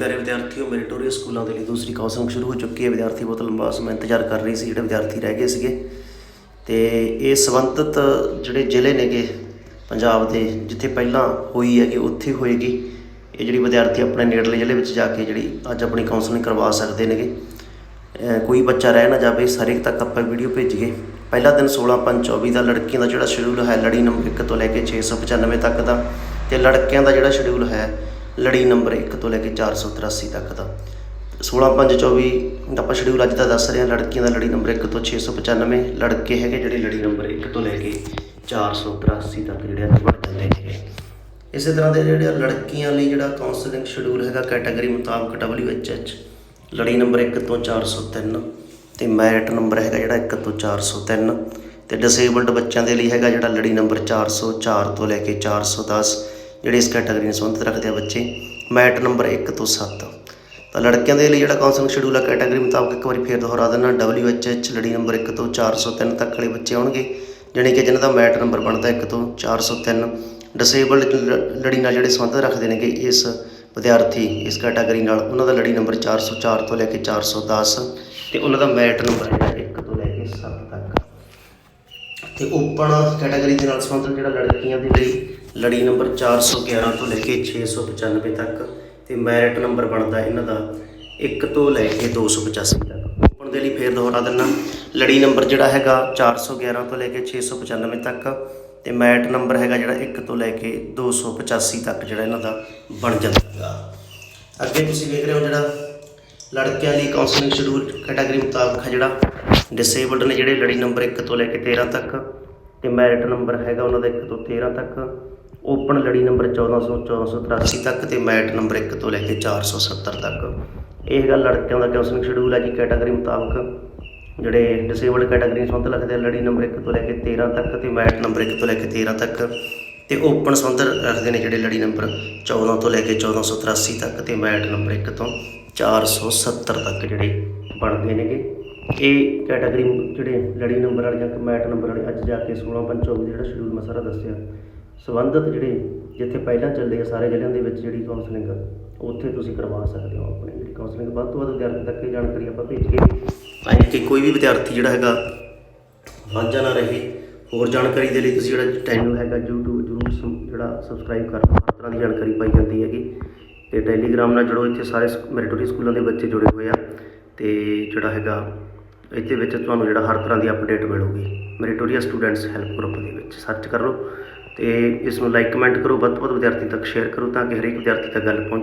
ਪਿਆਰੇ ਵਿਦਿਆਰਥੀਓ ਮੈਰੀਟੋਰੀਅਸ ਸਕੂਲਾਂ ਦੇ ਲਈ ਦੂਸਰੀ ਕਾਉਂਸਲਿੰਗ ਸ਼ੁਰੂ ਹੋ ਚੁੱਕੀ ਹੈ। ਵਿਦਿਆਰਥੀ ਬਹੁਤ ਲੰਬਾ ਸਮਾਂ ਇੰਤਜ਼ਾਰ ਕਰ ਰਹੇ ਸੀ, ਜਿਹੜੇ ਵਿਦਿਆਰਥੀ ਰਹਿ ਗਏ ਸੀਗੇ। ਤੇ ਇਹ ਸੰਬੰਧਿਤ ਜਿਹੜੇ ਜ਼ਿਲ੍ਹੇ ਨੇਗੇ, ਪੰਜਾਬ ਦੇ, ਜਿੱਥੇ ਪਹਿਲਾਂ ਹੋਈ ਹੈ ਕਿ ਉੱਥੇ ਹੋਏਗੀ। ਇਹ ਜਿਹੜੀ ਵਿਦਿਆਰਥੀ ਆਪਣੇ ਨੇੜਲੇ ਜ਼ਿਲ੍ਹੇ ਵਿੱਚ ਜਾ ਕੇ ਜਿਹੜੀ ਅੱਜ ਆਪਣੀ ਕਾਉਂਸਲਿੰਗ ਕਰਵਾ ਸਕਦੇ ਨੇਗੇ। ਕੋਈ ਬੱਚਾ ਰਹਿ ਨਾ ਜਾਵੇ ਹਰੇਕ ਤੱਕ ਆਪਾਂ ਵੀਡੀਓ ਭੇਜੀਏ। ਪਹਿਲਾ ਦਿਨ 16 5 24 ਦਾ ਲੜਕੀਆਂ ਦਾ ਜਿਹੜਾ ਸ਼ਡਿਊਲ ਹੈ, ਲੜੀ ਨੰਬਰ 1 ਤੋਂ ਲੈ ਕੇ 695 ਤੱਕ ਦਾ। ਤੇ ਲੜਕਿਆਂ ਦਾ ਜਿਹੜਾ ਸ਼ਡਿਊਲ ਹੈ ਲੜੀ ਨੰਬਰ 1 ਤੋਂ ਲੈ ਕੇ 483 ਤੱਕ ਦਾ। 16 5 24 ਦਾ ਆਪਾਂ ਸ਼ਡਿਊਲ ਅੱਜ ਦਾ ਦੱਸ ਰਹੇ ਹਾਂ, ਲੜਕੀਆਂ ਦਾ ਲੜੀ ਨੰਬਰ 1 ਤੋਂ 695 ਲੜਕੇ ਹੈਗੇ ਜਿਹੜੇ ਲੜੀ ਨੰਬਰ 1 ਤੋਂ ਲੈ ਕੇ 483 ਤੱਕ ਜਿਹੜੇ ਆ ਬਣ ਜਾਂਦੇ ਨੇ ਇਸੇ ਤਰ੍ਹਾਂ ਦੇ ਜਿਹੜੇ ਲੜਕੀਆਂ ਲਈ ਜਿਹੜਾ ਕਾਉਂਸਲਿੰਗ ਸ਼ਡਿਊਲ ਹੈਗਾ ਕੈਟਾਗਰੀ ਮੁਤਾਬਕ WHH ਲੜੀ ਨੰਬਰ 1 ਤੋਂ 403 ਤੇ ਮੈਰਿਟ ਨੰਬਰ ਹੈਗਾ ਜਿਹੜਾ 1 ਤੋਂ 403 ਤੇ ਡਿਸੇਬਲਡ ਬੱਚਿਆਂ ਦੇ ਲਈ ਹੈਗਾ ਜਿਹੜਾ ਲੜੀ ਨੰਬਰ 404 ਤੋਂ ਲੈ ਕੇ 410 ਜਿਹੜੇ ਇਸ ਕੈਟਾਗਰੀ ਨਾਲ ਸੰਬੰਧਿਤ ਰੱਖਦੇ ਆ ਬੱਚੇ, ਮੈਟ ਨੰਬਰ 1 ਤੋਂ 7 ਤਾਂ ਲੜਕਿਆਂ ਦੇ ਲਈ ਜਿਹੜਾ ਕਾਉਂਸਲਿੰਗ ਸ਼ਡਿਊਲ ਆ ਕੈਟਾਗਰੀ ਮੁਤਾਬਕ ਇੱਕ ਵਾਰੀ ਫੇਰ ਦੁਹਰਾ ਦੇਣਾ WHH ਲੜੀ ਨੰਬਰ 1 ਤੋਂ 403 ਤੱਕ ਵਾਲੇ ਬੱਚੇ ਆਉਣਗੇ, ਜਾਣੀ ਕਿ ਜਿਨ੍ਹਾਂ ਦਾ ਮੈਟ ਨੰਬਰ ਬਣਦਾ 1 ਤੋਂ 403 ਡਿਸੇਬਲਡ ਲੜੀ ਨਾਲ ਜਿਹੜੇ ਸੰਬੰਧ ਰੱਖਦੇ ਨੇਗੇ ਇਸ ਵਿਦਿਆਰਥੀ, ਇਸ ਕੈਟਾਗਰੀ ਨਾਲ, ਉਹਨਾਂ ਦਾ ਲੜੀ ਨੰਬਰ 404 ਤੋਂ ਲੈ ਕੇ 410 ਤੇ ਉਹਨਾਂ ਦਾ ਮੈਟ ਨੰਬਰ ਜਿਹੜਾ ਤੇ ਓਪਨ ਕੈਟਾਗਰੀ ਦੇ ਨਾਲ ਸੰਬੰਧਿਤ ਜਿਹੜਾ ਲੜਕੀਆਂ ਦੇ ਲਈ ਲੜੀ ਨੰਬਰ 411 ਤੋਂ ਲੈ ਕੇ 695 ਤੱਕ ਤੇ ਮੈਰਿਟ ਨੰਬਰ ਬਣਦਾ ਇਹਨਾਂ ਦਾ 1 ਤੋਂ ਲੈ ਕੇ 285 ਤੱਕ। ਓਪਨ ਦੇ ਲਈ ਫੇਰ ਦੁਹਰਾ ਦਿੰਨਾ। ਲੜੀ ਨੰਬਰ ਜਿਹੜਾ ਹੈਗਾ 411 ਤੋਂ ਲੈ ਕੇ 695 ਤੱਕ ਤੇ ਮੈਰਿਟ ਨੰਬਰ ਹੈਗਾ ਜਿਹੜਾ 1 ਤੋਂ ਲੈ ਕੇ 285 ਤੱਕ ਜਿਹੜਾ ਇਹਨਾਂ ਦਾ ਬਣ ਜਾਂਦਾ। ਹੈਗਾ ਅੱਗੇ ਤੁਸੀਂ ਵੇਖ ਰਹੇ ਹੋ ਜਿਹੜਾ ਲੜਕਿਆਂ ਲਈ ਕਾਉਂਸਲਿੰਗ ਸ਼ਡਿਊਲ ਕੈਟਾਗਰੀ ਮੁਤਾਬਕ ਹੈ ਜਿਹੜਾ ਡਿਸੇਬਲਡ ਨੇ ਜਿਹੜੇ ਲੜੀ ਨੰਬਰ 1 ਤੋਂ ਲੈ ਕੇ 13 ਤੱਕ ਤੇ ਮੈਰਿਟ ਨੰਬਰ ਹੈਗਾ ਉਹਨਾਂ ਦਾ 1 ਤੋਂ 13 ਤੱਕ ਓਪਨ ਲੜੀ ਨੰਬਰ 1400 1483 ਤੱਕ ਤੇ ਮੈਰਿਟ ਨੰਬਰ 1 ਤੋਂ ਲੈ ਕੇ 470 ਤੱਕ। ਇਹ ਗੱਲ ਲੜਕਿਆਂ ਦਾ ਕਾਉਂਸਲਿੰਗ ਸ਼ਡਿਊਲ ਹੈ ਜੀ ਕੈਟਾਗਰੀ ਮੁਤਾਬਕ? ਜਿਹੜੇ ਡਿਸੇਬਲਡ ਕੈਟਾਗਰੀ ਸੰਬੰਧ ਰੱਖਦੇ ਆ, ਲੜੀ ਨੰਬਰ 1 ਤੋਂ ਲੈ ਕੇ 13 ਤੱਕ ਤੇ ਮੈਰਿਟ ਨੰਬਰ 1 ਤੋਂ ਲੈ ਕੇ 13 ਤੱਕ ਤੇ ਓਪਨ ਸੰਬੰਧ ਰੱਖਦੇ ਨੇ ਜਿਹੜੇ ਲੜੀ ਨੰਬਰ 14 ਤੋਂ ਲੈ ਕੇ 1483 ਤੱਕ ਤੇ ਮੈਰਿਟ ਨੰਬਰ 1 ਤੋਂ 470 ਤੱਕ ਜਿਹੜੇ ਬਣਦੇ ਨੇਗੇ। ਇਹ ਕੈਟਾਗਰੀ ਜਿਹੜੇ ਲੜੀ ਨੰਬਰ ਵਾਲੇ ਜਾਂ ਕਮੈਟ ਨੰਬਰ ਵਾਲੇ ਅੱਜ ਜਾ ਕੇ 16 24 ਜਿਹੜਾ ਸ਼ਡਿਊਲ ਮੈਂ ਸਾਰਾ ਦੱਸਿਆ, ਸੰਬੰਧਿਤ ਜਿਹੜੇ ਜਿੱਥੇ ਪਹਿਲਾਂ ਚੱਲਦੇ ਆ ਸਾਰੇ ਜ਼ਿਲ੍ਹਿਆਂ ਦੇ ਵਿੱਚ ਜਿਹੜੀ ਕਾਉਂਸਲਿੰਗ ਉੱਥੇ ਤੁਸੀਂ ਕਰਵਾ ਸਕਦੇ ਹੋ ਆਪਣੀ ਜਿਹੜੀ ਕਾਉਂਸਲਿੰਗ ਵੱਧ ਤੋਂ ਵੱਧ ਵਿਦਿਆਰਥੀ ਤੱਕ ਇਹ ਜਾਣਕਾਰੀ ਆਪਾਂ ਭੇਜ ਕੇ ਤਾਂ ਕਿ ਕੋਈ ਵੀ ਵਿਦਿਆਰਥੀ ਜਿਹੜਾ ਹੈਗਾ, ਵਾਂਝਾ ਨਾ ਰਹੇ। ਹੋਰ ਜਾਣਕਾਰੀ ਦੇ ਲਈ ਤੁਸੀਂ ਜਿਹੜਾ ਚੈਨਲ ਹੈਗਾ, YouTube ਜ਼ਰੂਰ ਜਿਹੜਾ ਸਬਸਕ੍ਰਾਈਬ ਕਰ ਹਰ ਤਰ੍ਹਾਂ ਦੀ ਜਾਣਕਾਰੀ ਪਾਈ ਜਾਂਦੀ ਹੈਗੀ। ਤੇ ਟੈਲੀਗ੍ਰਾਮ ਨਾਲ ਜੁੜੋ, ਇੱਥੇ ਸਾਰੇ ਮੈਰਿਟੋਰੀ ਸਕੂਲਾਂ ਦੇ ਬੱਚੇ ਜੁੜੇ ਹੋਏ ਆ। ਤੇ ਜਿਹੜਾ ਹੈਗਾ ਇਹਦੇ ਵਿੱਚ ਤੁਹਾਨੂੰ ਜਿਹੜਾ ਹਰ ਤਰ੍ਹਾਂ ਦੀ ਅਪਡੇਟ ਮਿਲੂਗੀ। ਮੈਰੀਟੋਰੀਆ ਸਟੂਡੈਂਟਸ ਹੈਲਪ ਗਰੁੱਪ ਦੇ ਵਿੱਚ। ਸਰਚ ਕਰ ਲਓ ਤੇ ਇਸ ਨੂੰ ਲਾਈਕ ਕਮੈਂਟ ਕਰੋ। ਵੱਧ ਤੋਂ ਵੱਧ ਵਿਦਿਆਰਥੀ ਤੱਕ ਸ਼ੇਅਰ ਕਰੋ ਤਾਂ ਕਿ ਹਰੇਕ ਵਿਦਿਆਰਥੀ ਤੱਕ ਗੱਲ ਪਹੁੰਚੇ